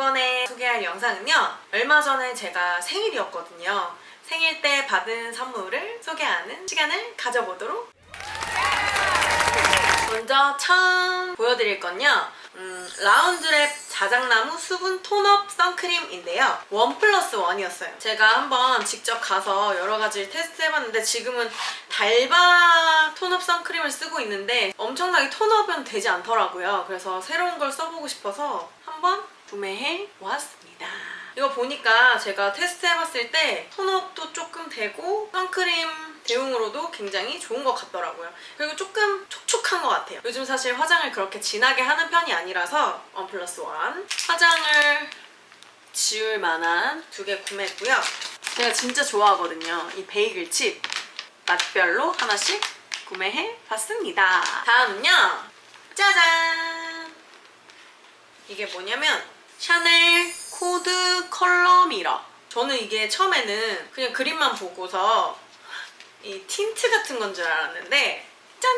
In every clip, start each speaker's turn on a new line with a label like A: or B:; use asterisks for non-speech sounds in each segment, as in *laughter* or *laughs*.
A: 이번에 소개할 영상은요. 얼마 전에 제가 생일이었거든요. 생일 때 받은 선물을 소개하는 시간을 가져보도록 먼저 처음 보여드릴 건요. 음, 라운드랩 자작나무 수분 톤업 선크림인데요. 원 플러스 원이었어요. 제가 한번 직접 가서 여러 가지를 테스트 해봤는데 지금은 달바 톤업 선크림을 쓰고 있는데 엄청나게 톤업은 되지 않더라고요. 그래서 새로운 걸 써보고 싶어서 한번 구매해 보았습니다. 이거 보니까 제가 테스트 해봤을 때 톤업도 조금 되고 선크림 대용으로도 굉장히 좋은 것 같더라고요. 그리고 조금 촉촉한 것 같아요. 요즘 사실 화장을 그렇게 진하게 하는 편이 아니라서 원 플러스 원 화장을 지울 만한 두 개 구매했고요. 제가 진짜 좋아하거든요. 이 베이글 칩 맛별로 하나씩 구매해 봤습니다. 다음은요. 짜잔! 이게 뭐냐면 샤넬 코드 컬러 미러. 저는 이게 처음에는 그냥 그림만 보고서 이 틴트 같은 건 줄 알았는데 짠!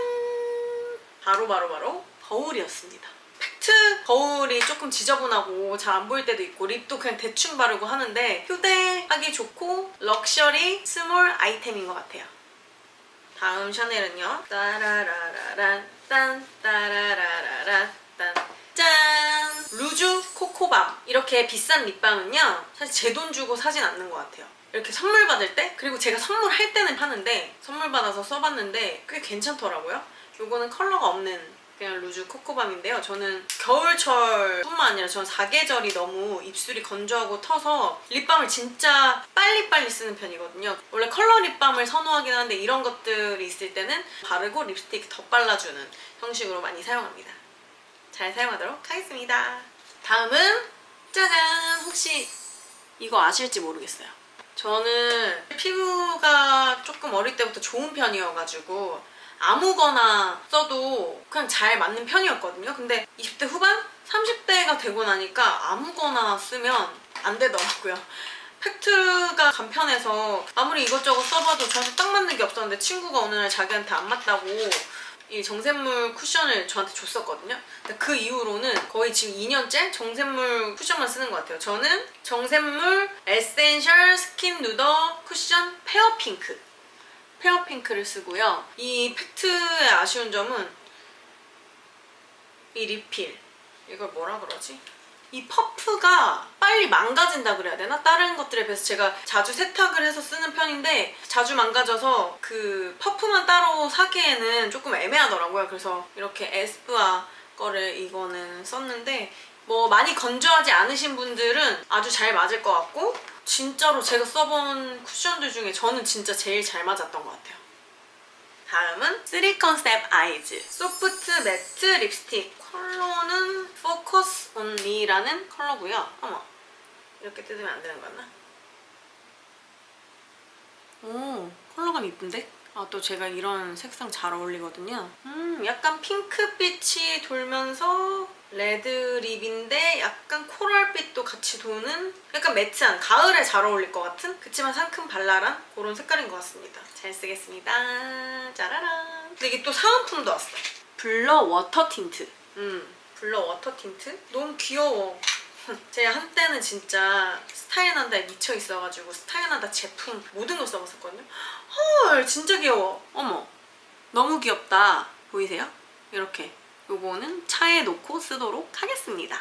A: 바로 바로 바로 거울이었습니다. 팩트 거울이 조금 지저분하고 잘 안 보일 때도 있고 립도 그냥 대충 바르고 하는데 휴대하기 좋고 럭셔리 스몰 아이템인 것 같아요. 다음 샤넬은요. 따라라라란 딴 따라라라란 딴 짠! 루즈 코코밤 이렇게 비싼 립밤은요 사실 제 돈 주고 사진 않는 것 같아요. 이렇게 선물 받을 때 그리고 제가 선물할 때는 파는데 선물 받아서 써봤는데 꽤 괜찮더라고요. 요거는 컬러가 없는 그냥 루즈 코코밤인데요. 저는 겨울철 뿐만 아니라 저는 사계절이 너무 입술이 건조하고 터서 립밤을 진짜 빨리빨리 쓰는 편이거든요. 원래 컬러 립밤을 선호하긴 하는데 이런 것들이 있을 때는 바르고 립스틱 더 발라주는 형식으로 많이 사용합니다 잘 사용하도록 하겠습니다. 다음은 짜잔! 혹시 이거 아실지 모르겠어요. 저는 피부가 조금 어릴 때부터 좋은 편이어가지고 아무거나 써도 그냥 잘 맞는 편이었거든요. 근데 20대 후반? 30대가 되고 나니까 아무거나 쓰면 안 되더라고요. 팩트가 간편해서 아무리 이것저것 써봐도 저한테 딱 맞는 게 없었는데 친구가 어느 날 자기한테 안 맞다고 이 정샘물 쿠션을 저한테 줬었거든요. 근데 그 이후로는 거의 지금 2년째 정샘물 쿠션만 쓰는 것 같아요. 저는 정샘물 에센셜 스킨 누더 쿠션 페어 핑크. 페어 핑크를 쓰고요. 이 팩트의 아쉬운 점은 이 리필. 이걸 뭐라 그러지? 이 퍼프가 빨리 망가진다 그래야 되나? 다른 것들에 비해서 제가 자주 세탁을 해서 쓰는 편인데 자주 망가져서 그 퍼프만 따로 사기에는 조금 애매하더라고요. 그래서 이렇게 에스쁘아 거를 이거는 썼는데 뭐 많이 건조하지 않으신 분들은 아주 잘 맞을 것 같고 진짜로 제가 써본 쿠션들 중에 저는 진짜 제일 잘 맞았던 것 같아요. 다음은 3 컨셉 아이즈 소프트 매트 립스틱 컬러는 포커스 온리라는 컬러고요. 어머 이렇게 뜯으면 안 되는 거였나? 오 컬러감 이쁜데? 아 또 제가 이런 색상 잘 어울리거든요. 음 약간 핑크빛이 돌면서 레드 립인데 약간 코랄빛도 같이 도는 약간 매트한 가을에 잘 어울릴 것 같은 그치만 상큼 발랄한 그런 색깔인 것 같습니다. 잘 쓰겠습니다. 짜라란. 근데 이게 또 사은품도 왔어요. 블러 워터 틴트. 음 블러 워터 틴트? 너무 귀여워. *laughs* 제가 한때는 진짜 스타일난다에 미쳐 있어가지고 스타일난다 제품 모든 걸 써봤었거든요. 헐 진짜 귀여워. 어머 너무 귀엽다. 보이세요? 이렇게 요거는 차에 놓고 쓰도록 하겠습니다.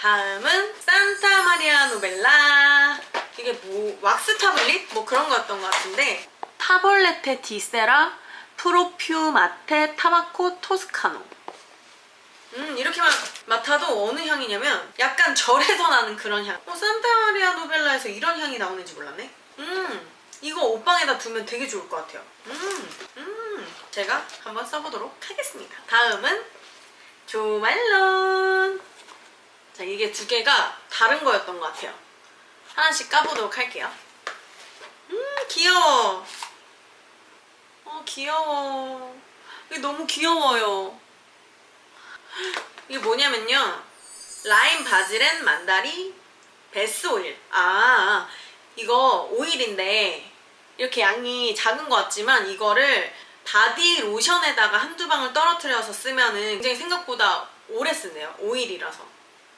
A: 다음은 산타 마리아 노벨라 이게 뭐 왁스 타블릿? 뭐 그런 거였던 것 같은데 타볼레테 디세라 프로퓨마테 타바코 토스카노 음 이렇게만 맡아도 어느 향이냐면 약간 절에서 나는 그런 향. 어 산타마리아 노벨라에서 이런 향이 나오는지 몰랐네. 음 이거 옷방에다 두면 되게 좋을 것 같아요. 음, 음. 제가 한번 써보도록 하겠습니다. 다음은 조말론. 자 이게 두 개가 다른 거였던 것 같아요. 하나씩 까보도록 할게요. 음 귀여워. 어 귀여워. 이게 너무 귀여워요. 이게 뭐냐면요. 라임 바질앤 만다리 베스 오일. 아, 이거 오일인데 이렇게 양이 작은 것 같지만 이거를 바디 로션에다가 한두 방울 떨어뜨려서 쓰면은 굉장히 생각보다 오래 쓰네요. 오일이라서.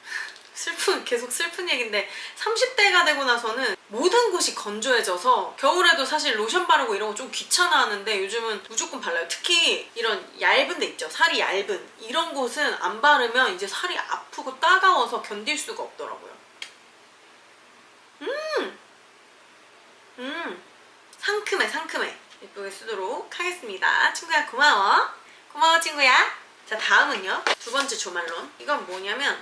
A: *laughs* 슬픈 계속 슬픈 얘기인데 30대가 되고 나서는 모든 곳이 건조해져서 겨울에도 사실 로션 바르고 이런 거 좀 귀찮아하는데 요즘은 무조건 발라요. 특히 이런 얇은 데 있죠. 살이 얇은 이런 곳은 안 바르면 이제 살이 아프고 따가워서 견딜 수가 없더라고요. 음, 음, 상큼해 상큼해. 예쁘게 쓰도록 하겠습니다. 친구야 고마워. 고마워 친구야. 자 다음은요. 두 번째 조말론. 이건 뭐냐면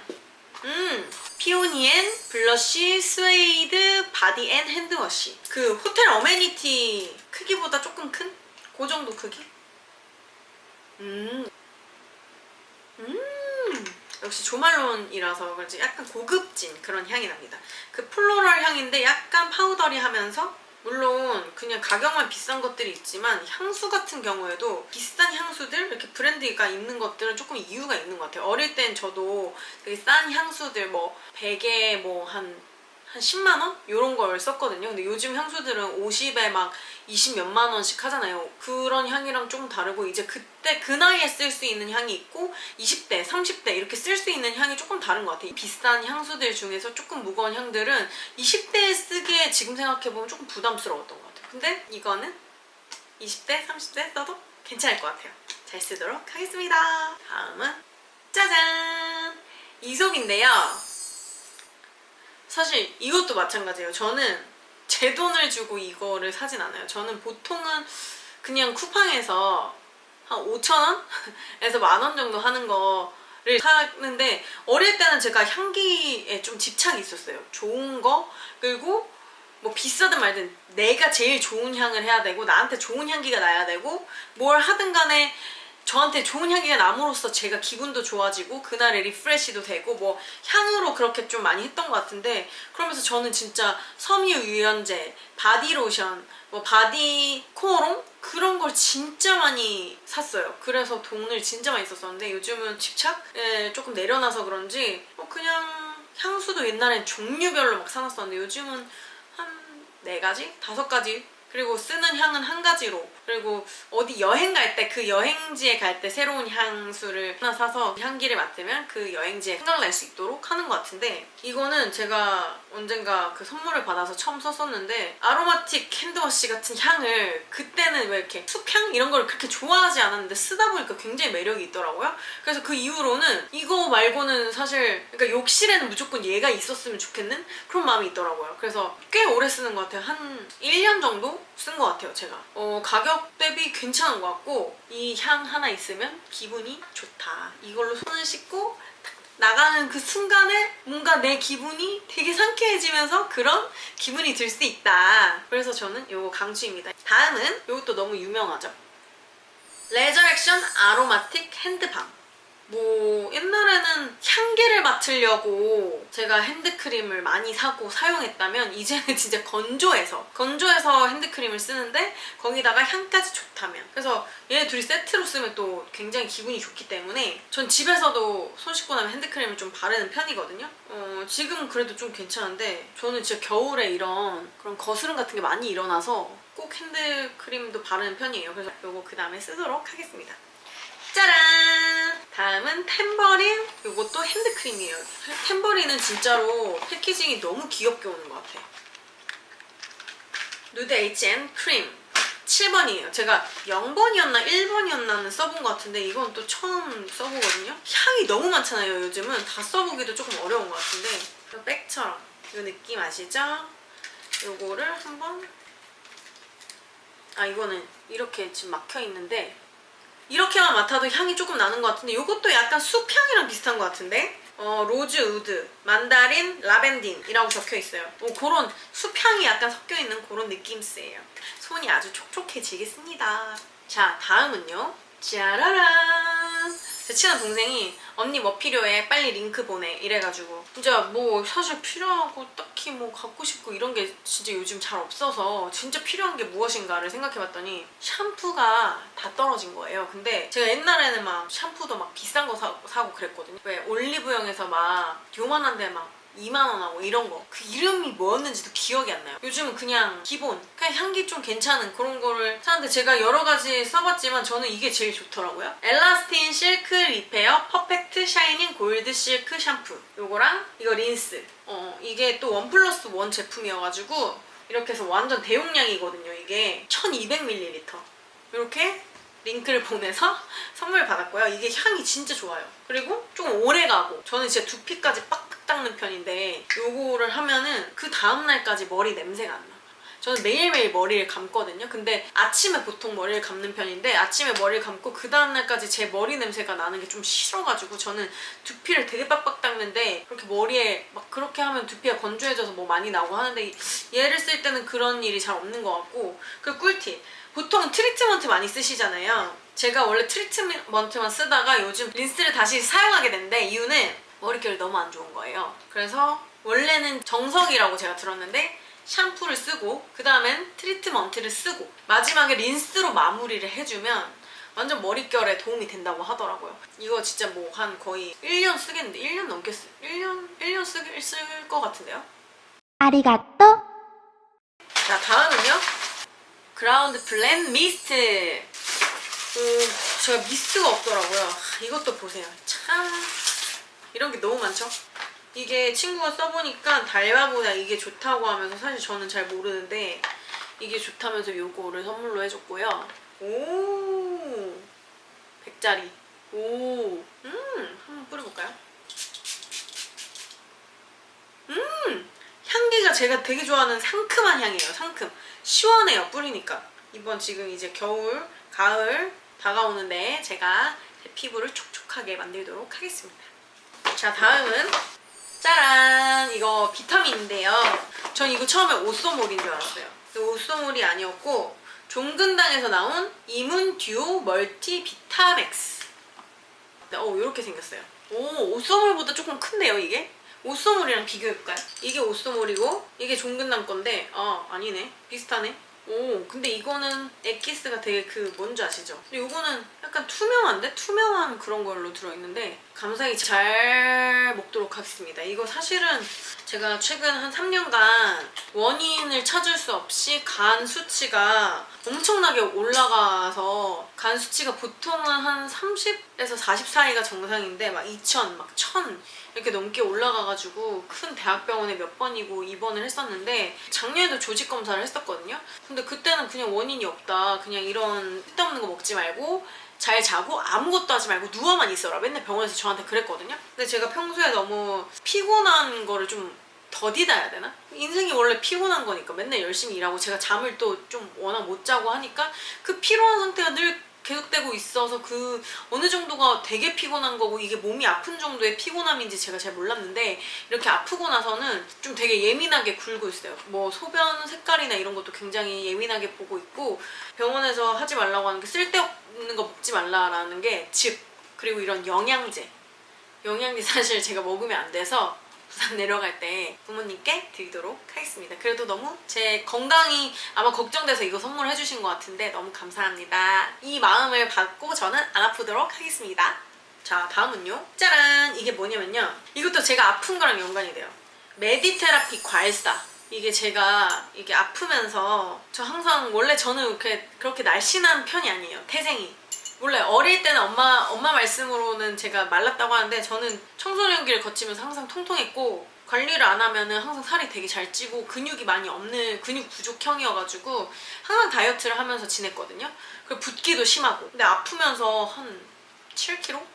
A: 음, 피오니엔 블러쉬 스웨이드 바디 앤 핸드워시. 그 호텔 어메니티 크기보다 조금 큰? 그 정도 크기? 음. 음. 역시 조말론이라서 그런지 약간 고급진 그런 향이 납니다. 그 플로럴 향인데 약간 파우더리 하면서 물론 그냥 가격만 비싼 것들이 있지만 향수 같은 경우에도 비싼 향수들 이렇게 브랜드가 있는 것들은 조금 이유가 있는 것 같아요. 어릴 땐 저도 되게 싼 향수들 뭐 베개 뭐한 한 10만 원? 이런 걸 썼거든요. 근데 요즘 향수들은 50에 막 20 몇만 원씩 하잖아요. 그런 향이랑 좀 다르고 이제 그때 그 나이에 쓸 수 있는 향이 있고 20대, 30대 이렇게 쓸 수 있는 향이 조금 다른 것 같아요. 비싼 향수들 중에서 조금 무거운 향들은 20대에 쓰기에 지금 생각해보면 조금 부담스러웠던 것 같아요. 근데 이거는 20대, 30대 써도 괜찮을 것 같아요. 잘 쓰도록 하겠습니다. 다음은 짜잔! 이솝인데요. 사실 이것도 마찬가지예요. 저는 제 돈을 주고 이거를 사진 않아요. 저는 보통은 그냥 쿠팡에서 한 5,000원에서 만 원 정도 하는 거를 사는데 어릴 때는 제가 향기에 좀 집착이 있었어요. 좋은 거 그리고 뭐 비싸든 말든 내가 제일 좋은 향을 해야 되고 나한테 좋은 향기가 나야 되고 뭘 하든 간에 저한테 좋은 향기가 남으로써 제가 기분도 좋아지고 그날의 리프레시도 되고 뭐 향으로 그렇게 좀 많이 했던 것 같은데 그러면서 저는 진짜 섬유 유연제, 바디로션, 뭐 바디 코어롱 그런 걸 진짜 많이 샀어요. 그래서 돈을 진짜 많이 썼었는데 요즘은 집착에 조금 내려놔서 그런지 뭐 그냥 향수도 옛날엔 종류별로 막 사놨었는데 요즘은 한네 가지, 다섯 가지 그리고 쓰는 향은 한 가지로. 그리고 어디 여행 갈 때 그 여행지에 갈 때 새로운 향수를 하나 사서 향기를 맡으면 그 여행지에 생각날 수 있도록 하는 것 같은데 이거는 제가 언젠가 그 선물을 받아서 처음 썼었는데 아로마틱 핸드워시 같은 향을 그때는 왜 이렇게 숲향 이런 걸 그렇게 좋아하지 않았는데 쓰다 보니까 굉장히 매력이 있더라고요. 그래서 그 이후로는 이거 말고는 사실 그러니까 욕실에는 무조건 얘가 있었으면 좋겠는 그런 마음이 있더라고요. 그래서 꽤 오래 쓰는 것 같아요. 한 1년 정도 쓴 것 같아요 제가. 어, 가격 대비 괜찮은 것 같고 이 향 하나 있으면 기분이 좋다. 이걸로 손을 씻고 탁 나가는 그 순간에 뭔가 내 기분이 되게 상쾌해지면서 그런 기분이 들 수 있다. 그래서 저는 이거 강추입니다. 다음은 이것도 너무 유명하죠. 레저렉션 아로마틱 핸드밤 뭐 옛날에는 향기를 맡으려고 제가 핸드크림을 많이 사고 사용했다면 이제는 *laughs* 진짜 건조해서 건조해서 핸드크림을 쓰는데 거기다가 향까지 좋다면. 그래서 얘네 둘이 세트로 쓰면 또 굉장히 기분이 좋기 때문에 전 집에서도 손 씻고 나면 핸드크림을 좀 바르는 편이거든요. 어, 지금 그래도 좀 괜찮은데 저는 진짜 겨울에 이런 그런 거스름 같은 게 많이 일어나서 꼭 핸드크림도 바르는 편이에요. 그래서 이거 그 다음에 쓰도록 하겠습니다. 짜란! 다음은 템버린. 이것도 핸드크림이에요. 템버린은 진짜로 패키징이 너무 귀엽게 오는 것 같아. 누드 H&M 크림. 7번이에요. 제가 0번이었나 1번이었나는 써본 것 같은데 이건 또 처음 써보거든요. 향이 너무 많잖아요. 요즘은 다 써보기도 조금 어려운 것 같은데 이 백처럼 이 느낌 아시죠? 요거를 한번 아 이거는 이렇게 지금 막혀 있는데 이렇게만 맡아도 향이 조금 나는 것 같은데 이것도 약간 숲향이랑 비슷한 것 같은데 어, 로즈 우드, 만다린, 라벤딘이라고 적혀 있어요. 어, 그런 숲향이 약간 섞여 있는 그런 느낌스예요. 손이 아주 촉촉해지겠습니다. 자, 다음은요. 짜라란! 제 친한 동생이 언니 뭐 필요해? 빨리 링크 보내. 이래가지고 진짜 뭐 사실 필요하고 딱히 뭐 갖고 싶고 이런 게 진짜 요즘 잘 없어서 진짜 필요한 게 무엇인가를 생각해봤더니 샴푸가 다 떨어진 거예요. 근데 제가 옛날에는 막 샴푸도 막 비싼 거 사, 사고 그랬거든요. 왜 올리브영에서 막 요만한 데 막 2만 원하고 이런 거 그 이름이 뭐였는지도 기억이 안 나요. 요즘은 그냥 기본 그냥 향기 좀 괜찮은 그런 거를 사는데 제가 여러 가지 써봤지만 저는 이게 제일 좋더라고요. 엘라스틴 실크 리페어 퍼펙트 샤이닝 골드 실크 샴푸 요거랑 이거 린스 어 이게 또 원 플러스 원 제품이어가지고 이렇게 해서 완전 대용량이거든요. 이게 1200ml 이렇게 링크를 보내서 *laughs* 선물 받았고요. 이게 향이 진짜 좋아요. 그리고 좀 오래 가고 저는 진짜 두피까지 빡빡 닦는 편인데 요거를 하면은 그 다음날까지 머리 냄새가 안 나. 저는 매일매일 머리를 감거든요. 근데 아침에 보통 머리를 감는 편인데 아침에 머리를 감고 그 다음날까지 제 머리 냄새가 나는 게 좀 싫어가지고 저는 두피를 되게 빡빡 닦는데 그렇게 머리에 막 그렇게 하면 두피가 건조해져서 뭐 많이 나고 하는데 얘를 쓸 때는 그런 일이 잘 없는 것 같고 그 꿀팁 보통 트리트먼트 많이 쓰시잖아요. 제가 원래 트리트먼트만 쓰다가 요즘 린스를 다시 사용하게 된데 이유는 머릿결이 너무 안 좋은 거예요. 그래서 원래는 정석이라고 제가 들었는데 샴푸를 쓰고 그 다음엔 트리트먼트를 쓰고 마지막에 린스로 마무리를 해주면 완전 머릿결에 도움이 된다고 하더라고요. 이거 진짜 뭐 한 거의 1년 쓰겠는데 1년 넘게 쓰, 1년 1년 쓸것 같은데요?
B: 아리가또.
A: 자 다음은요 그라운드 블렌 미스트. 음, 제가 미스트가 없더라고요. 이것도 보세요. 참 이런 게 너무 많죠 이게 친구가 써보니까 달바보다 이게 좋다고 하면서 사실 저는 잘 모르는데 이게 좋다면서 요거를 선물로 해줬고요 오 100짜리 오, 음, 한번 뿌려볼까요? 음, 향기가 제가 되게 좋아하는 상큼한 향이에요. 상큼. 시원해요. 뿌리니까. 이번 지금 이제 겨울, 가을 다가오는데 제가 제 피부를 촉촉하게 만들도록 하겠습니다. 자, 다음은 짜란! 이거 비타민인데요. 전 이거 처음에 오쏘몰인 줄 알았어요. 오쏘몰이 아니었고 종근당에서 나온 이문 듀오 멀티 비타맥스. 네, 어, 이렇게 생겼어요. 오, 오쏘몰보다 조금 큰데요, 이게? 오쏘몰이랑 비교해볼까요? 이게 오쏘몰이고, 이게 종근당 건데, 아, 아니네. 비슷하네. 오, 근데 이거는 엑기스가 되게 그, 뭔지 아시죠? 근데 이거는 약간 투명한데? 투명한 그런 걸로 들어있는데, 감사히 잘 먹도록 하겠습니다. 이거 사실은 제가 최근 한 3년간 원인을 찾을 수 없이 간 수치가 엄청나게 올라가서 간 수치가 보통은 한 30에서 40 사이가 정상인데 막 2000, 막 1000 이렇게 넘게 올라가가지고 큰 대학병원에 몇 번이고 입원을 했었는데 작년에도 조직 검사를 했었거든요. 근데 그때는 그냥 원인이 없다. 그냥 이런 쓸데없는 거 먹지 말고 잘 자고 아무것도 하지 말고 누워만 있어라. 맨날 병원에서 저한테 그랬거든요. 근데 제가 평소에 너무 피곤한 거를 좀 더디다 해야 되나? 인생이 원래 피곤한 거니까 맨날 열심히 일하고 제가 잠을 또 좀 워낙 못 자고 하니까 그 피로한 상태가 늘 계속되고 있어서 그 어느 정도가 되게 피곤한 거고 이게 몸이 아픈 정도의 피곤함인지 제가 잘 몰랐는데 이렇게 아프고 나서는 좀 되게 예민하게 굴고 있어요. 뭐 소변 색깔이나 이런 것도 굉장히 예민하게 보고 있고 병원에서 하지 말라고 하는 게 쓸데없는 거 먹지 말라라는 게 즙 그리고 이런 영양제 영양제 사실 제가 먹으면 안 돼서 부산 내려갈 때 부모님께 드리도록 하겠습니다. 그래도 너무 제 건강이 아마 걱정돼서 이거 선물해 주신 것 같은데 너무 감사합니다. 이 마음을 받고 저는 안 아프도록 하겠습니다. 자, 다음은요. 짜란! 이게 뭐냐면요. 이것도 제가 아픈 거랑 연관이 돼요. 메디테라피 과일사. 이게 제가 이게 아프면서 저 항상 원래 저는 이렇게 그렇게 날씬한 편이 아니에요. 태생이. 원래 어릴 때는 엄마 엄마 말씀으로는 제가 말랐다고 하는데 저는 청소년기를 거치면서 항상 통통했고 관리를 안 하면은 항상 살이 되게 잘 찌고 근육이 많이 없는 근육 부족형이어가지고 항상 다이어트를 하면서 지냈거든요. 그리고 붓기도 심하고 근데 아프면서 한 7kg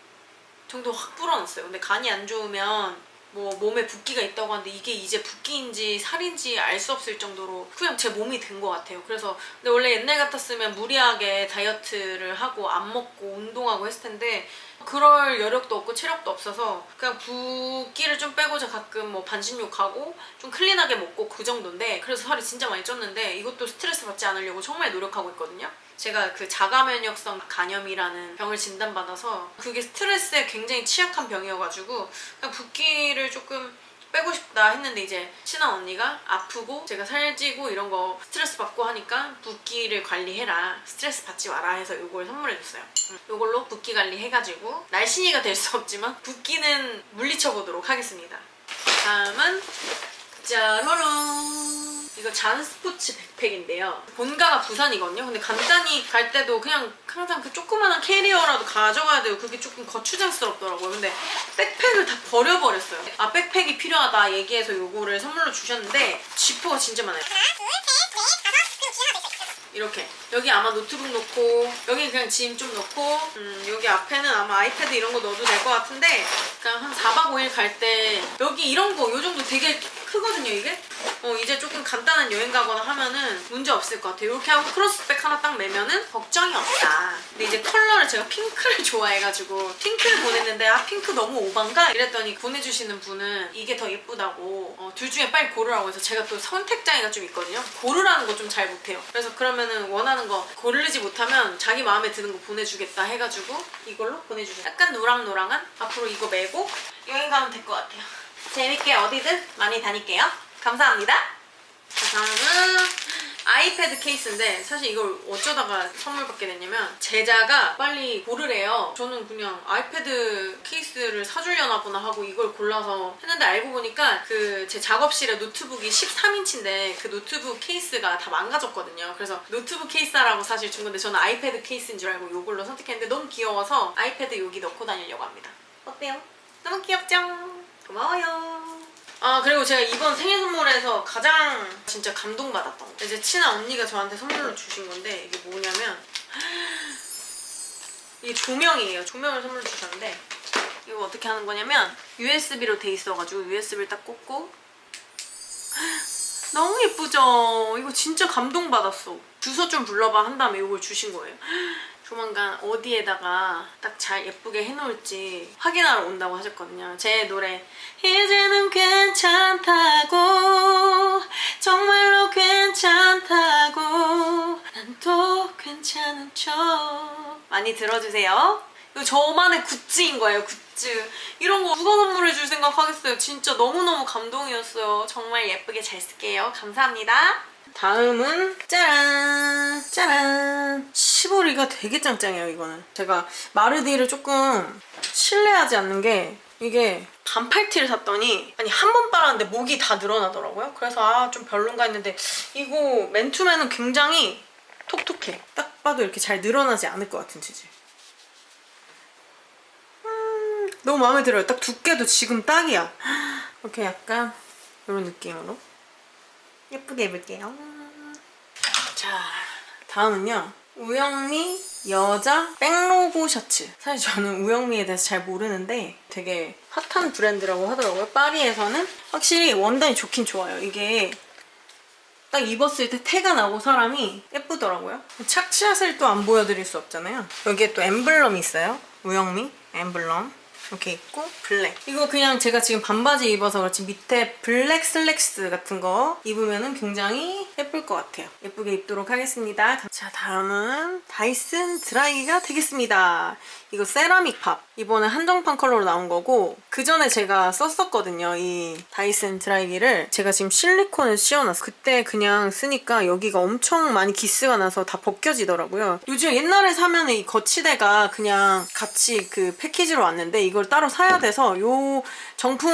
A: 정도 확 불어났어요. 근데 간이 안 좋으면 뭐 몸에 붓기가 있다고 하는데 이게 이제 붓기인지 살인지 알 수 없을 정도로 그냥 제 몸이 된 것 같아요. 그래서 근데 원래 옛날 같았으면 무리하게 다이어트를 하고 안 먹고 운동하고 했을 텐데 그럴 여력도 없고 체력도 없어서 그냥 붓기를 좀 빼고자 가끔 뭐 반신욕하고 좀 클린하게 먹고 그 정도인데 그래서 살이 진짜 많이 쪘는데 이것도 스트레스 받지 않으려고 정말 노력하고 있거든요. 제가 그 자가면역성 간염이라는 병을 진단받아서 그게 스트레스에 굉장히 취약한 병이어가지고 그냥 붓기를 조금 빼고 싶다 했는데 이제 친한 언니가 아프고 제가 살찌고 이런 거 스트레스 받고 하니까 붓기를 관리해라 스트레스 받지 마라 해서 이걸 선물해줬어요. 음, 이걸로 붓기 관리 해가지고 날씬이가 될 수 없지만 붓기는 물리쳐 보도록 하겠습니다. 다음은 짜라란 이거 잔 스포츠 백팩인데요. 본가가 부산이거든요. 근데 간단히 갈 때도 그냥 항상 그 조그마한 캐리어라도 가져가야 돼요 그게 조금 거추장스럽더라고요. 근데 백팩을 다 버려버렸어요. 아 백팩이 필요하다 얘기해서 요거를 선물로 주셨는데 지퍼가 진짜 많아요. 이렇게. 여기 아마 노트북 놓고 여기 그냥 짐 좀 놓고 음, 여기 앞에는 아마 아이패드 이런 거 넣어도 될 것 같은데 그냥 한 4박 5일 갈 때 여기 이런 거 요 정도 되게 크거든요 이게? 어, 이제 조금 간단한 여행 가거나 하면은 문제 없을 것 같아요. 이렇게 하고 크로스백 하나 딱 매면은 걱정이 없다. 근데 이제 컬러를 제가 핑크를 *laughs* 좋아해가지고 핑크를 보냈는데 아 핑크 너무 오반가? 이랬더니 보내주시는 분은 이게 더 예쁘다고 어, 둘 중에 빨리 고르라고 해서 제가 또 선택장애가 좀 있거든요. 고르라는 거 좀 잘 못해요. 그래서 그러면은 원하는 거 고르지 못하면 자기 마음에 드는 거 보내주겠다 해가지고 이걸로 보내주세요. 약간 노랑노랑한? 앞으로 이거 메고 여행 가면 될 것 같아요 재밌게 어디든 많이 다닐게요 감사합니다 자, 다음은 아이패드 케이스인데 사실 이걸 어쩌다가 선물 받게 됐냐면 제자가 빨리 고르래요. 저는 그냥 아이패드 케이스를 사주려나 보나 하고 이걸 골라서 했는데 알고 보니까 그 제 작업실에 노트북이 13인치인데 그 노트북 케이스가 다 망가졌거든요. 그래서 노트북 케이스라고 사실 준 건데 저는 아이패드 케이스인 줄 알고 이걸로 선택했는데 너무 귀여워서 아이패드 여기 넣고 다니려고 합니다. 어때요? 너무 귀엽죠? 고마워요. 아 그리고 제가 이번 생일 선물에서 가장 진짜 감동받았던 거. 이제 친한 언니가 저한테 선물로 주신 건데 이게 뭐냐면 *gasps* 이게 조명이에요. 조명을 선물로 주셨는데 이거 어떻게 하는 거냐면 USB로 돼 있어가지고 USB를 딱 꽂고 *gasps* 너무 예쁘죠? 이거 진짜 감동받았어. 주소 좀 불러봐. 한 다음에 이걸 주신 거예요 *gasps* 조만간 어디에다가 딱 잘 예쁘게 해놓을지 확인하러 온다고 하셨거든요. 제 노래 이제는 괜찮다고 정말로 괜찮다고 난 또 괜찮은 척 많이 들어주세요. 이거 저만의 굿즈인 거예요, 굿즈. 이런 거 누가 선물해 줄 생각 하겠어요. 진짜 너무너무 감동이었어요. 정말 예쁘게 잘 쓸게요. 감사합니다. 다음은 짜란 짜란. 시보리가 되게 짱짱해요 이거는. 제가 마르디를 조금 신뢰하지 않는 게 이게 반팔티를 샀더니 아니 한 번 빨았는데 목이 다 늘어나더라고요. 그래서 아 좀 별론가 했는데 이거 맨투맨은 굉장히 톡톡해. 딱 봐도 이렇게 잘 늘어나지 않을 것 같은 재질 음, 너무 마음에 들어요. 딱 두께도 지금 딱이야. *gasps* 이렇게 약간 이런 느낌으로 예쁘게 입을게요. 자, 다음은요. 우영미 여자 백로고 셔츠. 사실 저는 우영미에 대해서 잘 모르는데 되게 핫한 브랜드라고 하더라고요. 파리에서는 확실히 원단이 좋긴 좋아요. 이게 딱 입었을 때 태가 나고 사람이 예쁘더라고요. 착샷을 또 안 보여드릴 수 없잖아요. 여기에 또 엠블럼이 있어요. 우영미 엠블럼. 이렇게 있고 블랙. 이거 그냥 제가 지금 반바지 입어서 그렇지 밑에 블랙 슬랙스 같은 거 입으면 굉장히 예쁠 것 같아요. 예쁘게 입도록 하겠습니다. 자 다음은 다이슨 드라이기가 되겠습니다. 이거 세라믹 팝. 이번에 한정판 컬러로 나온 거고 그 전에 제가 썼었거든요 이 다이슨 드라이기를. 제가 지금 실리콘을 씌워놨어 그때 그냥 쓰니까 여기가 엄청 많이 기스가 나서 다 벗겨지더라고요. 요즘 옛날에 사면 이 거치대가 그냥 같이 그 패키지로 왔는데 이걸 따로 사야 돼서 요 정품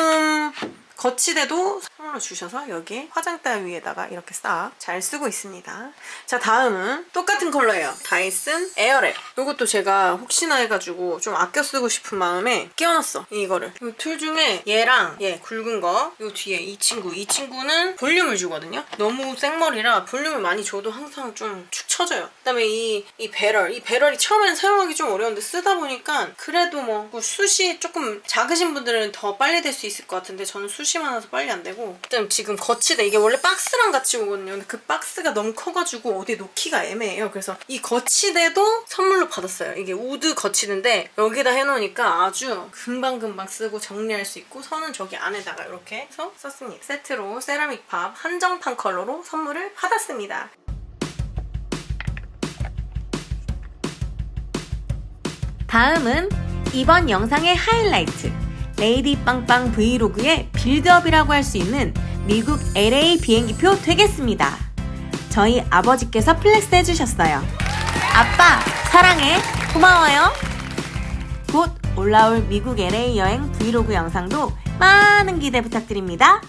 A: 거치대도 선물로 주셔서 여기에 화장대 위에다가 이렇게 싹 잘 쓰고 있습니다. 자 다음은 똑같은 컬러예요. 다이슨 에어랩. 이것도 제가 혹시나 해가지고 좀 아껴 쓰고 싶은 마음에 끼워놨어. 이거를. 이 툴 중에 얘랑 얘 굵은 거. 이 뒤에 이 친구. 이 친구는 볼륨을 주거든요. 너무 생머리라 볼륨을 많이 줘도 항상 좀 축 처져요. 그다음에 이, 이 배럴. 이 배럴이 처음에는 사용하기 좀 어려운데 쓰다 보니까 그래도 뭐, 뭐 숱이 조금 작으신 분들은 더 빨리 될 수 있을 것 같은데 저는 숱이 많아서 빨리 안 되고 일단 지금 거치대 이게 원래 박스랑 같이 오거든요. 근데 그 박스가 너무 커가지고 어디 놓기가 애매해요. 그래서 이 거치대도 선물로 받았어요. 이게 우드 거치대인데 여기다 해놓으니까 아주 금방금방 쓰고 정리할 수 있고 선은 저기 안에다가 이렇게 해서 썼습니다. 세트로 세라믹 팝 한정판 컬러로 선물을 받았습니다.
B: 다음은 이번 영상의 하이라이트 레이디 빵빵 브이로그의 빌드업이라고 할 수 있는 미국 LA 비행기표 되겠습니다. 저희 아버지께서 플렉스 해주셨어요. 아빠 사랑해 고마워요. 곧 올라올 미국 LA 여행 브이로그 영상도
A: 많은 기대 부탁드립니다.